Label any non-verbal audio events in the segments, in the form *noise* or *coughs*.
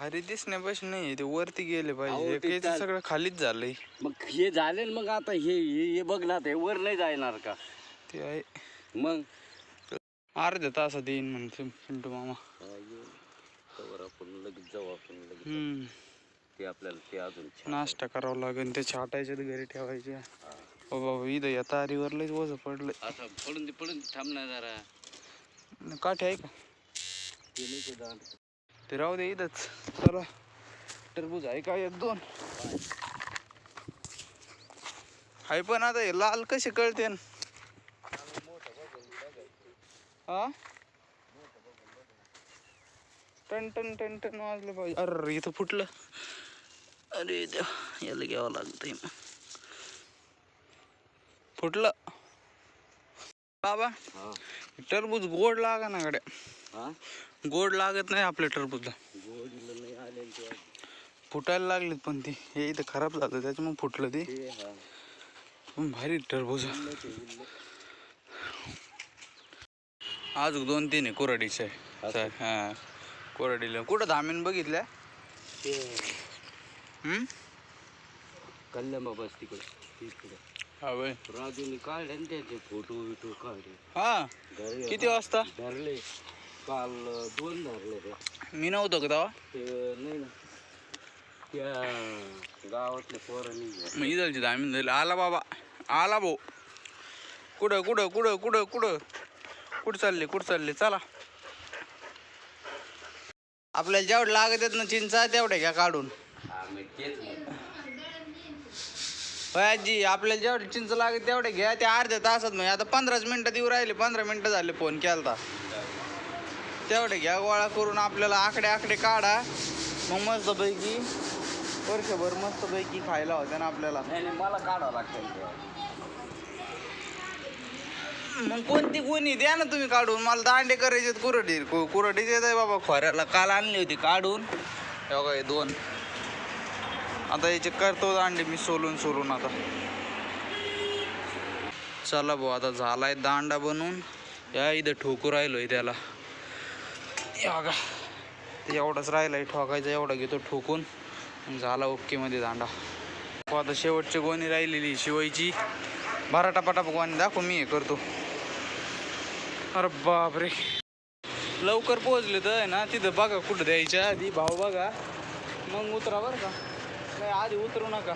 भारी दिसण्यापासून नाही ते वरती गेले अहो, पाहिजे ते सगळं खालीच झालंय. मग हे झाले ना मग आता हे हे हे बघ ना ते वर नाही जाणार का? ते आहे. मग? अर्ध्या तासात येईन म्हणते पिंटू मामा. तवर आपण लगेच जाऊ आपण लगेच हम्म. ते आपल्याला ते अजून छान नाश्ता करावा लागेल ते छाटायचे ते घरी ठेवायचे. ओ बाबा इथं या तारीवर लयच वज पडलंय. आता पडून दे पडून दे, थांब ना जरा. काठी आहे का? ते नाही दांड. ते राहू दे इथंच. चला. टरबूज आहे का एक दोन? आहे पण आता हे लाल कसे कळते? हा? टन टन टन टन वाजलं पाहिजे अरे इथं फुटलं. अरे देवा याला घ्यावं लागतंय मग. फुटलं. बाबा हा. टरबूज गोड लागा ना गड्या. हा? गोड लागत नाही आपल्या टरबूजला. फुटायला लागलेत पण ते. हे इथं खराब झालं त्याच्यामुळे फुटलं ते. भारी टरबूज. अजून दोन तीन आहे कोरडीचे? हा कोरडीला. कुठं धामीन बघितल्या? कल्याण बाबाच तिकडे. हा राजूने काढले फोटो बिटो काढले. हा. किती वाजता? धरले. काल दोन धरले ते. मी नव्हतो का तेव्हा? ते नाही ना. त्या गावातल्या पोरांनी मग इथलची आला बाबा आला भाऊ. कुठं कुठं कुठं कुठं कुठं? कुठं चालले कुठं चालले? चला. आपल्याला जेवढं लागत आहेत ना चिंचा तेवढ्या घ्या काढून. आजी आपल्याला जेवढे चिंच लागेल तेवढे घ्या. ते अर्ध्या तासात म्हणजे आता पंधराच मिनिटात येऊ राहिले. पंधरा मिनिटं झाले फोन केलता. तेवढे घ्या गोळा करून आपल्याला आकडे आकडे काढा. मग मस्तपैकी वर्षभर मस्तपैकी खायला होत्या ना आपल्याला. नाही नाही मला काढावं लागतं. मग कोणती कोणी द्या ना तुम्ही काढून. मला दांडे करायचे कुरडी कुरडीचे आहे बाबा. खोऱ्याला काल आणली होती काढून. हे बघा हे दोन. आता याचे करतो दांडे मी सोलून सोलून आता. चला भाऊ आता झालाय दांडा बनवून या इथं ठोकू राहिलोय त्याला. बघा ते एवढाच आहे ठोकायचा एवढा घेतो ठोकून. झाला ओकेमध्ये दांडा. हो, आता शेवटची गोणी राहिलेली शिवायची. बारा टपाटप गोणी दाखव मी हे करतो. अरे बापरे. लवकर पोहोचले तर आहे ना तिथं बघा कुठं द्यायच्या आधी भाऊ बघा. मग उतरा बरं का. नाही आधी उतरू नका.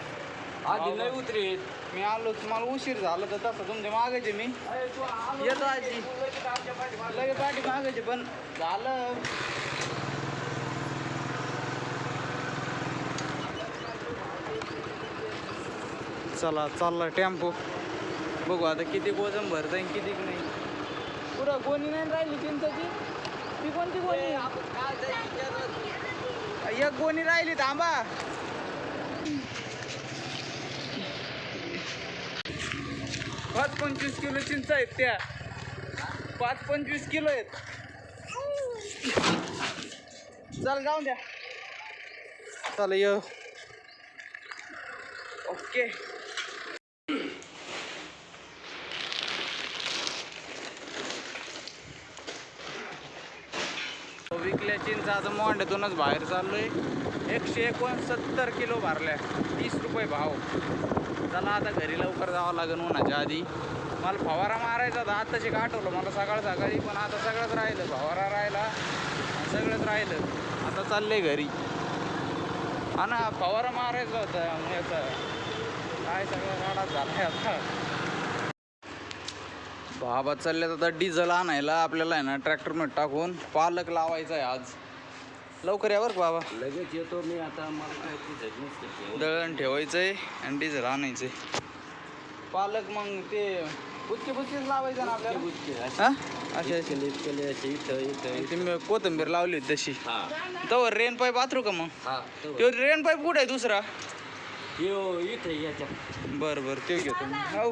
आधी नाही उतरेल मी आलो मला उशीर झाला तर तसं तुमच्या मागायचे मी. येतो आजी. लगेच पाठी मागायचे पण झालं. चला चालला टेम्पो. बघू आता किती वजन भरत आहे किती नाही. पुढं गोणी नाही राहिली चिंचाची ती कोणती गोणी? एक गोणी राहिली थांबा. पाच पंचवीस किलो चिंच आहेत त्या. पाच पंचवीस किलो आहेत. चल जाऊन द्या. चल ये. ओके. विकल्या चिंच आता मोंड्यातूनच बाहेर चाललोय. एकशे एकोणसत्तर किलो भरल्या. तीस रुपये भाव. चला आता घरी लवकर जावं लागेल उन्हाच्या आधी. मला फवारा मारायचा होता आत्ताशी आठवलं मला सकाळ सकाळी पण आता सगळंच राहिलं फवारा राहिला सगळंच राहिलं. आता चालले घरी. हा ना फवारा मारायचा होता म्हणजे याचा काय सगळं राडा झालाय आता. बाबा चालले आता डिझेल आणायला आपल्याला आहे ना ट्रॅक्टरमध्ये टाकून पालक लावायचा आहे आज. लवकर या बरं का बाबा. लगेच येतो मी आता मला काय ते दळण ठेवायचंय आणि डिझेल आणायचंय. पालक मग ते बुचके बुचकेच लावायचं ना आपल्याला? हा? असे असे. केले केले असे इथं इथं ती मी कोथिंबीर लावली होती तशी. हा. तवर रेन पाईप वाचरू का मग? हा तो रेन पाईप कुठे आहे दुसरा? यो इथं याच्यात बरं बरं ते घेतो. मी हो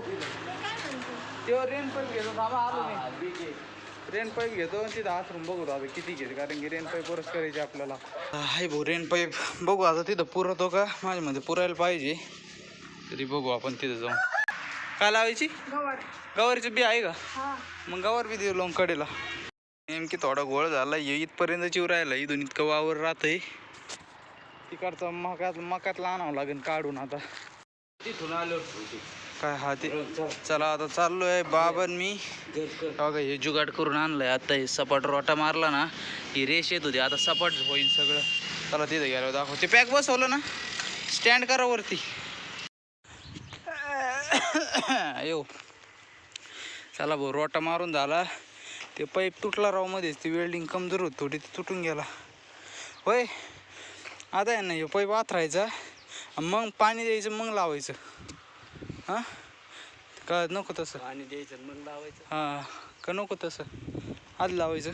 तो रेन पाईप घेतो थांबा आलो मी. हा, ठीक आहे. रेन पाईप घेतो आणि तिथं आसरून बघू आता किती घेते कारण की रेन पाईप वरच करायचे आपल्याला. हाय भाऊ रेन पाईप बघू आता तिथं पुरतो का? माझ्यामध्ये पुरायला पाहिजे. तरी बघू आपण तिथं जाऊन. काय लावायची? गवारीची बी आहे का? मग गवार बी देऊ लावून कडेला. नेमकी थोडा गोळ झाला ये इथपर्यंत चिव राहिला इथून इतकं वावर राहतंय. तिकडचा मकात मकातला आणावं लागेल काढून आता. तिथून आलो काय हा ते चला आता चाललोय बाबन मी. बघा हे जुगाड करून आणलंय. आता हे सपाट रोटा मारला ना ही रेष येत होती. आता सपाट होईल सगळं. चला तिथे गेलो दाखव. ते पॅक बसवलं ना? स्टँड करा वरती. येऊ चला भाऊ रोटा मारून झाला. ते पाईप तुटला राव मध्येच. ती वेल्डिंग कमजोर होत थोडी ती तुटून गेला. होय? आता आहे ना हे पाईप आथरायचा. मग पाणी द्यायचं मग लावायचं. हां? का नको तसं? पाणी द्यायचं आणि मग लावायचं. हां का नको तसं? आधी लावायचं.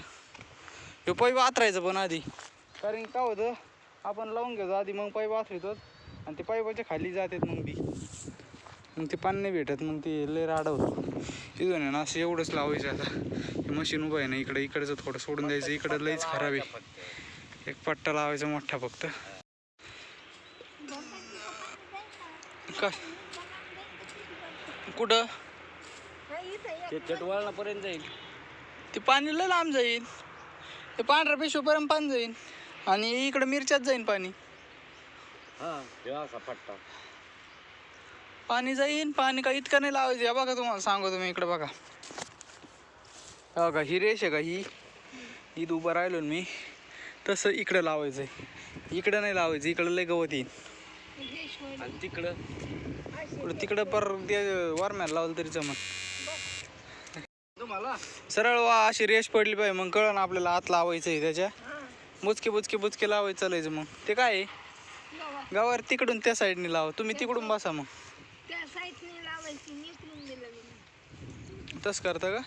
हे पाईप आथरायचं पण आधी. कारण की काय होतं? आपण लावून घेतो आधी मग पाईप आथरतो आणि ते पाईपाच्या खाली जातात मग ती मग ते पाणी नाही भेटत मग ते लय राडा होतो. इथून आहे ना असं एवढंच लावायचं आता. हे मशीन उभं आहे ना इकडं इकडचं थोडं सोडून द्यायचं. इकडं लईच खराब आहे. एक पट्टा लावायचा मोठा फक्त. का कुठं? ते चटवळणापर्यंत जाईल. ते पाणी लय लांब जाईल. ते पांढऱ्या पिशवीपर्यंत पाणी जाईल. आणि इकडं मिरच्यात जाईन पाणी. हा तेव्हा असा पट्टा पाणी जाईन पाणी का इतकं नाही लावायचं. हे बघा तुम्हाला सांगतो तुम्ही इकडं बघा. हे बघा ही रेष आहे का ही? इथं उभं राहिलो ना मी. तसं इकडं लावायचं आहे इकडं नाही लावायचं इकडं लय गवत येईल. आणि तिकडं इकडं तिकडं पर ते वरम्याला लावलं तरी तुम्हाला? सरळ वा अशी रेष पडली पाहिजे मग कळलं ना आपल्याला आत लावायचं आहे त्याच्या बुचके बुचके बुचके लावायचं चालायचं मग. ते काय आहे? गावावर तिकडून त्या साईडने लावा. तुम्ही तिकडून बसा मग. तसं करता का?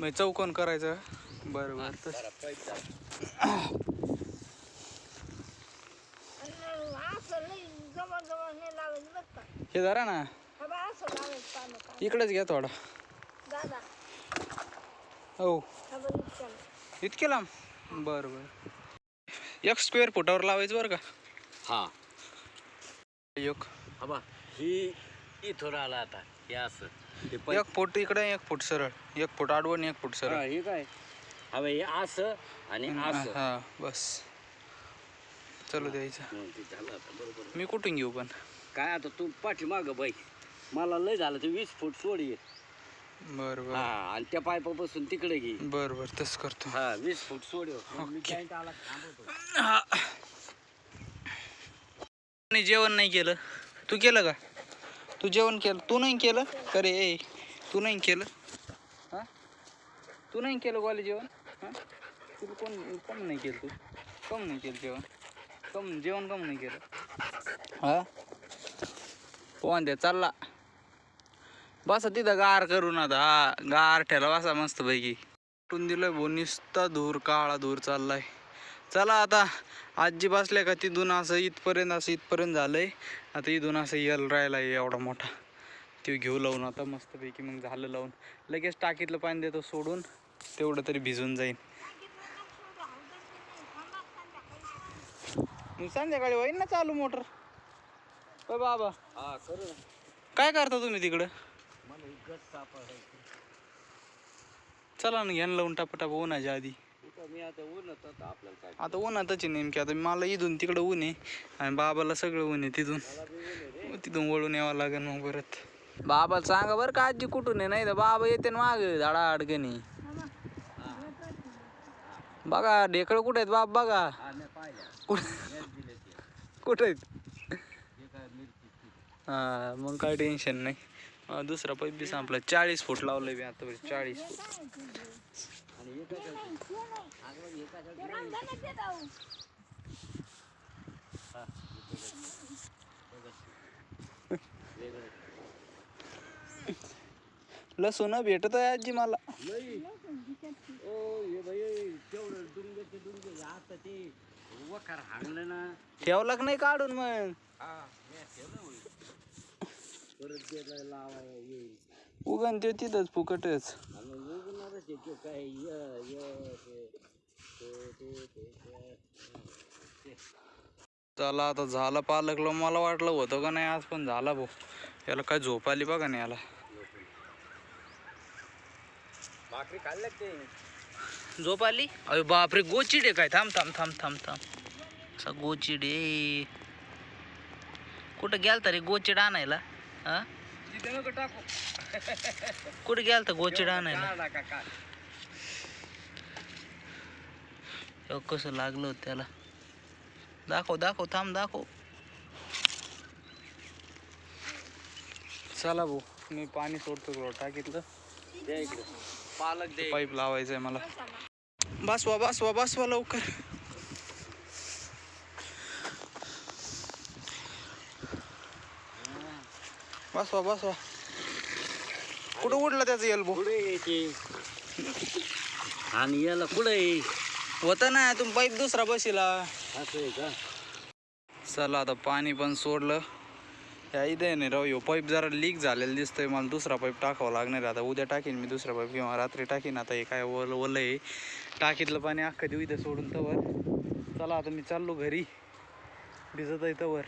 मग चौकोन करायचं? बरं बरं तसं *coughs* जरा पाईप टाक. आणि असं लई जवळ जवळ नाही लावायचं बरं का. हे धरा ना. हा बा असं लावायचं पाणी पाणी इकडंच घ्या थोडा. दादा हो. हा. इतके लांब? बरं बरं. एक स्क्वेअर फुटावर लावायचं बरं का? हा. एक. हा बा ही इथं आला आता. हे असं. हे एक फूट इकडे एक फूट सरळ. एक फूट आडवण एक फूट हा, सरळ. हे काय? हा बा, हे असं आणि असं. हा बस. चलो द्यायचं. हं, ते झालं आता बरोबर मी कुठून घेऊ पण? काय आता तू पाठीमाग बाई मला लय झालं ते वीस फूट सोड ये. बरं हा बरं आणि त्या पायपापासून तिकडे घे. बरं बरं तसं करतो. हा वीस फूट सोड ये. मी थांबवतो. हा. जेवण नाही केलं? तू केलं का? तू जेवण केलं? तू नाही केलं? अरे ए तू नाही केलं? हा? तू नाही केलं कॉलेज जेवण? हा? तुला कोण कम नाही केलं तू? कम नाही केलं जेवण? कम जेवण कम नाही केलं. हा? कोण द्या चालला. बसा तिथं गार करून आता हा गार ठेला बसा मस्त पैकी कुठून दिलंय भो निसता धूर काळा धूर चाललाय. चला आता आजी बसल्या का तिथून असं इथपर्यंत असं इथपर्यंत झालंय. आता इथून असं यल राहिला एवढा मोठा. तो घेऊ लावून आता मस्तपैकी मग झालं लावून. लगेच टाकीतलं पाणी देतो सोडून तेवढं तरी भिजून जाईन. मग संध्याकाळी होईन ना चालू मोटर. होय बाबा. हा करू ना काय करता तुम्ही तिकडं? मला एक गट सापडायचं चला ना घ्या ना लावून टापटाप उन्हाच्या आधी. इथं मी आता ऊनच आता आपल्याला काय आता उन्हातच आहे नेमकी. आता मला इथून तिकडं ऊन आहे आणि बाबाला सगळं ऊन आहे तिथून. मला बी ऊन आहे रे. तिथून वळून यावं लागेल मग परत. बाबाला सांगा बरं का आजी कुठून आहे? नाही तर बाबा येते ना माग झाडा अडकणी बघा ढेकळ कुठे आहेत बाप बघा. हा नाही कुठे आहेत? हा मग काय टेन्शन नाही. दुसरा पैप बी संपला. चाळीस फूट लावलंय मी आता चाळीस फूट. लसूण भेटत आहे आजी मला. ओ तेवढं आता ते वखार हाणलं ना. ठेवला का नाही काढून मग. हा हे ठेवलं होय. परत येईल. उगन ते तिथंच फुकटच. आणि उगणारच आहे ते काय य य ते ते ते ते ते चला आता झालं पालकलं. मला वाटलं होतं का नाही आज पण झाला भाऊ. याला काय झोप आली बघा नाही याला. भाकरी खाल्ल्या ते? झोप आली? अरे बापरे गोचिड काय? थांब थांब थांब थांब थांब. चा गोचिड. कुठं गेलता रे गोचिड आणायला? हा? कुठे गेलता गोचिड आणायला? कसं लागलं होतं त्याला? दाखव दाखव थांब दाखव. चला भाऊ मी पाणी सोडतो टाकीतलं. दे इकडे. पालक दे. पाईप लावायचंय मला. बसा बसवा बसवा बसवा लवकर. बसवा बसवा. कुठं उडला त्याचं एल्बो आणि याला पुढे. होता ना तुम्ही पाईप दुसरा बसिला असं आहे का? चला आता पाणी पण सोडलं. या इथे नाही राव ह्यो पाईप जरा लीक झालेला दिसतोय. मला दुसरा पाईप टाकावा लागणार आता उद्या टाकीन मी दुसरा पाईप किंवा रात्री टाकीन. आता हे काय ओलं ओलं आहे. टाकीतलं पाणी अख्खा देऊ इथं सोडून तवर. चला आता मी चाललो घरी. भिजत आहे तवर.